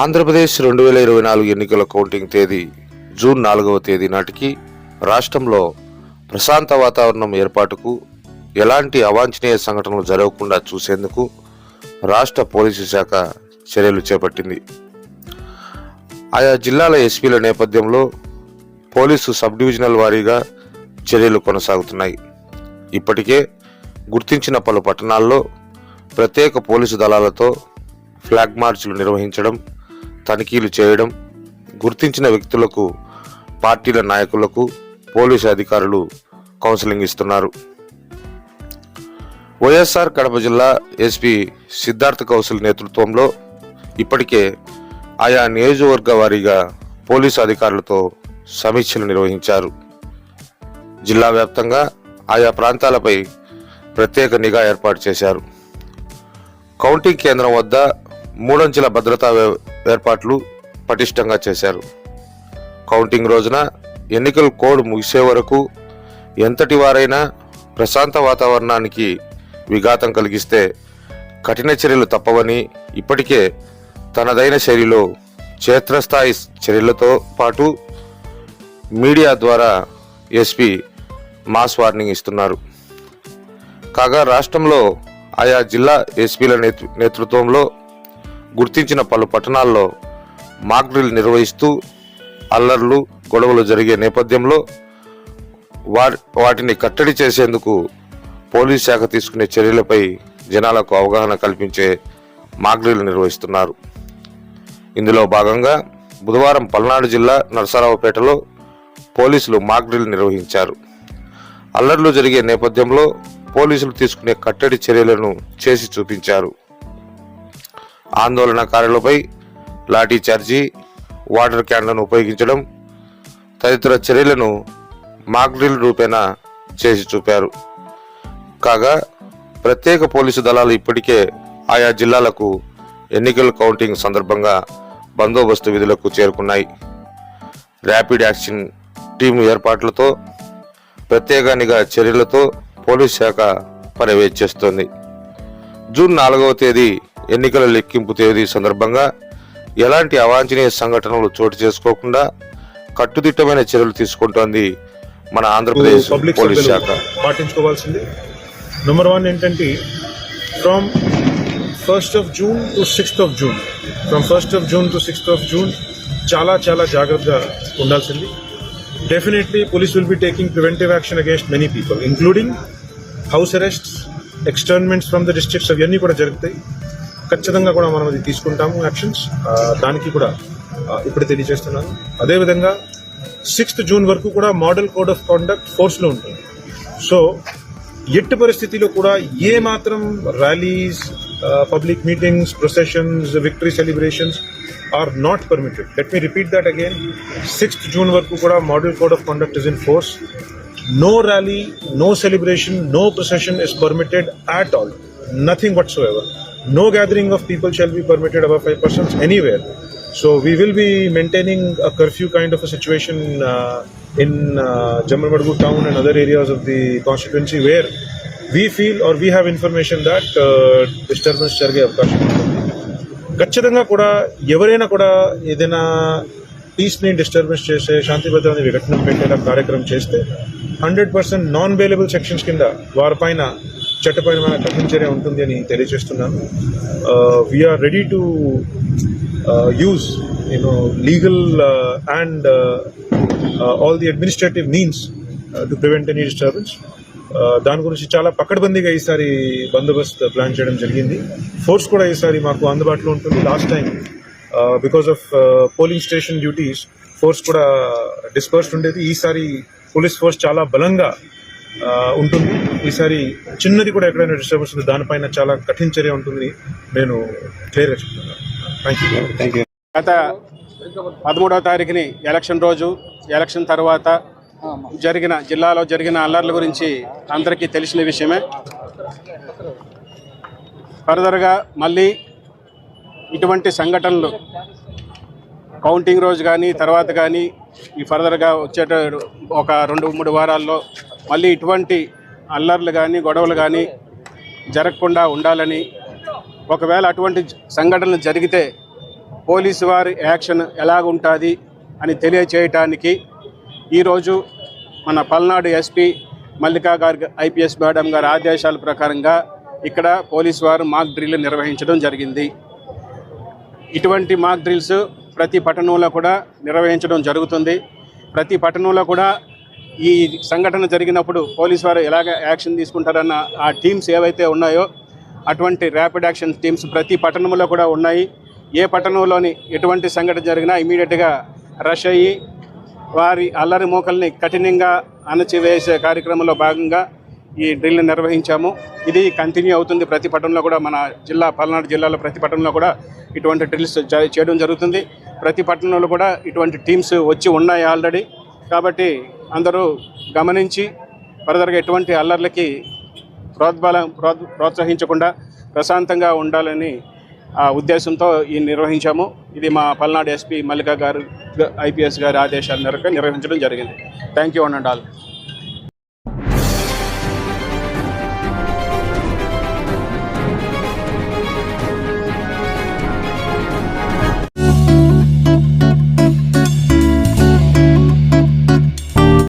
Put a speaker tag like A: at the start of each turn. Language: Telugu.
A: ఆంధ్రప్రదేశ్ రెండు వేల ఇరవై నాలుగు ఎన్నికల కౌంటింగ్ తేదీ జూన్ నాలుగవ తేదీ నాటికి రాష్ట్రంలో ప్రశాంత వాతావరణం ఏర్పాటుకు ఎలాంటి అవాంఛనీయ సంఘటనలు జరగకుండా చూసేందుకు రాష్ట్ర పోలీసు శాఖ చర్యలు చేపట్టింది. ఆయా జిల్లాల ఎస్పీల నేపథ్యంలో పోలీసు సబ్ డివిజనల్ వారీగా చర్యలు కొనసాగుతున్నాయి. ఇప్పటికే గుర్తించిన పలు పట్టణాల్లో ప్రత్యేక పోలీసు దళాలతో ఫ్లాగ్ మార్చ్లు నిర్వహించడం తనిఖీలు చేయడం గుర్తించిన వ్యక్తులకు పార్టీల నాయకులకు పోలీసు అధికారులు కౌన్సిలింగ్ ఇస్తున్నారు. వైఎస్ఆర్ కడప జిల్లా ఎస్పీ సిద్ధార్థ కౌశల్ నేతృత్వంలో ఇప్పటికే ఆయా నియోజకవర్గ వారీగా పోలీసు అధికారులతో సమీక్షలు నిర్వహించారు. జిల్లా వ్యాప్తంగా ఆయా ప్రాంతాలపై ప్రత్యేక నిఘా ఏర్పాటు చేశారు. కౌంటింగ్ కేంద్రం వద్ద మూడంచెల భద్రతా ఏర్పాట్లు పటిష్టంగా చేశారు. కౌంటింగ్ రోజున ఎన్నికల కోడ్ ముగిసే వరకు ఎంతటి వారైనా ప్రశాంత వాతావరణానికి విఘాతం కలిగిస్తే కఠిన చర్యలు తప్పవని ఇప్పటికే తనదైన శైలిలో క్షేత్రస్థాయి చర్యలతో పాటు మీడియా ద్వారా ఎస్పీ మాస్ వార్నింగ్ ఇస్తున్నారు. కాగా రాష్ట్రంలో ఆయా జిల్లా ఎస్పీల నేతృ- నేతృత్వంలో గుర్తించిన పలు పట్టణాల్లో మాక్ డ్రిల్ నిర్వహిస్తూ అల్లర్లు గొడవలు జరిగే నేపథ్యంలో వా- వాటిని కట్టడి చేసేందుకు పోలీస్ శాఖ తీసుకునే చర్యలపై జనాలకు అవగాహన కల్పించే మాక్ నిర్వహిస్తున్నారు. ఇందులో భాగంగా బుధవారం పల్నాడు జిల్లా నరసరావుపేటలో పోలీసులు మాగ్రిల్ నిర్వహించారు. అల్లర్లు జరిగే నేపథ్యంలో పోలీసులు తీసుకునే కట్టడి చర్యలను చేసి చూపించారు. ఆందోళనకారులపై లాఠీ చార్జీ వాటర్ క్యాన్లను ఉపయోగించడం తదితర చర్యలను మాక్డ్రిల్ రూపేణా చేసి చూపారు. కాగా ప్రత్యేక పోలీసు దళాలు ఇప్పటికే ఆయా జిల్లాలకు ఎన్నికల కౌంటింగ్ సందర్భంగా బందోబస్తు విధులకు చేరుకున్నాయి. ర్యాపిడ్ యాక్షన్ టీము ఏర్పాట్లతో ప్రత్యేక నిఘా చర్యలతో పోలీస్ శాఖ పర్యవేక్షిస్తోంది. జూన్ నాలుగవ తేదీ ఎన్నికల లెక్కింపు తేదీ సందర్భంగా ఎలాంటి అవాంఛనీయ సంఘటనలు చోటు చేసుకోకుండా కట్టుదిట్టమైన చర్యలు తీసుకుంటోంది మన ఆంధ్రప్రదేశ్ పోలీస్ శాఖ.
B: పాటించుకోవాల్సింది. నెంబర్ వన్ ఏంటంటే from first of June to sixth of June from first of June to sixth of June చాలా చాలా జాగ్రత్తగా ఉండాల్సింది. Definitely police will be taking preventive action against many people including house arrests externments from the districts అవన్నీ కూడా జరుగుతాయి. ఖచ్చితంగా కూడా మనం అది తీసుకుంటాము యాక్షన్స్. దానికి కూడా ఇప్పుడు తెలియజేస్తున్నాను. అదేవిధంగా సిక్స్త్ జూన్ వరకు కూడా మోడల్ కోడ్ ఆఫ్ కాండక్ట్ ఫోర్స్లో ఉంటుంది. సో ఎట్టి పరిస్థితిలో కూడా ఏ మాత్రం rallies public meetings processions victory celebrations are not permitted. Let me repeat that again. Sixth June వరకు కూడా model code of conduct is in force. No rally no celebration no procession is permitted permitted all. Nothing Nothing ever No gathering of people shall be permitted above five persons anywhere. So we will be maintaining a curfew kind of a situation uh, in uh, Jamalmadgu town and other areas of the constituency where we feel or we have information that uh, disturbance జరిగే అవకాశం ఉంటుంది ఖచ్చితంగా కూడా ఎవరైనా కూడా ఏదైనా పీస్ని డిస్టర్బెన్స్ చేసే శాంతి భద్రతని విఘటనం పెట్టేలా కార్యక్రమం చేస్తే hundred percent non bailable sections కింద వారిపైన చట్టపరమైన కఠిన చర్య ఉంటుంది అని తెలియజేస్తున్నాను. We are ready to use you know legal and all the administrative means to prevent any disturbance దాని గురించి చాలా పక్కడబందీగా ఈసారి బందోబస్తు ప్లాన్ చేయడం జరిగింది. ఫోర్స్ కూడా ఈసారి మాకు అందుబాటులో ఉంటుంది last time because of polling station duties force కూడా డిస్పర్స్డ్ ఉండేది. ఈసారి పోలీస్ ఫోర్స్ చాలా బలంగా ఉంటుంది. ఈసారి చిన్నది కూడా ఎక్కడైనా డిస్టర్బెన్స్ ఉంది దానిపైన చాలా కఠిన చర్య ఉంటుంది నేను క్లియర్గా చెప్తున్నాను. థ్యాంక్ యూ
C: గత పదమూడవ తారీఖుని ఎలక్షన్ రోజు ఎలక్షన్ తర్వాత జరిగిన జిల్లాలో జరిగిన అల్లర్ల గురించి అందరికీ తెలిసిన విషయమే. ఫర్దర్గా మళ్ళీ ఇటువంటి సంఘటనలు కౌంటింగ్ రోజు కానీ తర్వాత కానీ ఈ ఫర్దర్గా వచ్చేట ఒక రెండు మూడు వారాల్లో మళ్ళీ ఇటువంటి అల్లర్లు కానీ గొడవలు కానీ జరగకుండా ఉండాలని ఒకవేళ అటువంటి సంఘటనలు జరిగితే పోలీసు వారి యాక్షన్ ఎలాగుంటుంది అని తెలియచేయటానికి ఈరోజు మన పల్నాడు ఎస్పీ మల్లికా గారి ఐపీఎస్ మేడం గారి ఆదేశాల ప్రకారంగా ఇక్కడ పోలీసు వారు మాక్ డ్రిల్ నిర్వహించడం జరిగింది. ఇటువంటి మాక్ డ్రిల్స్ ప్రతి పట్టణంలో కూడా నిర్వహించడం జరుగుతుంది. ప్రతి పట్టణంలో కూడా ఈ సంఘటన జరిగినప్పుడు పోలీసు వారు ఎలాగ యాక్షన్ తీసుకుంటారన్న ఆ టీమ్స్ ఏవైతే ఉన్నాయో అటువంటి ర్యాపిడ్ యాక్షన్ టీమ్స్ ప్రతి పట్టణంలో కూడా ఉన్నాయి. ఏ పట్టణంలోని ఎటువంటి సంఘటన జరిగినా ఇమీడియట్గా రష్ అయ్యి వారి అల్లరి మోకల్ని కఠినంగా అణచివేసే కార్యక్రమంలో భాగంగా ఈ డ్రిల్ నిర్వహించాము. ఇది కంటిన్యూ అవుతుంది. ప్రతి పట్టణంలో కూడా మన జిల్లా పల్నాడు జిల్లాలో ప్రతి పట్టణంలో కూడా ఇటువంటి డ్రిల్స్ చేయడం జరుగుతుంది. ప్రతి పట్టణంలో కూడా ఇటువంటి టీమ్స్ వచ్చి ఉన్నాయి ఆల్రెడీ. కాబట్టి అందరూ గమనించి ఫర్దర్గా ఎటువంటి అల్లర్లకి ప్రోద్బలం ప్రోత్సహించకుండా ప్రశాంతంగా ఉండాలని ఆ ఉద్దేశంతో ఈ నిర్వహించాము. ఇది మా పల్నాడు ఎస్పీ మల్లికా గారు ఐపీఎస్ గారి ఆదేశాల మేరకు నిర్వహించడం జరిగింది. Thank you and all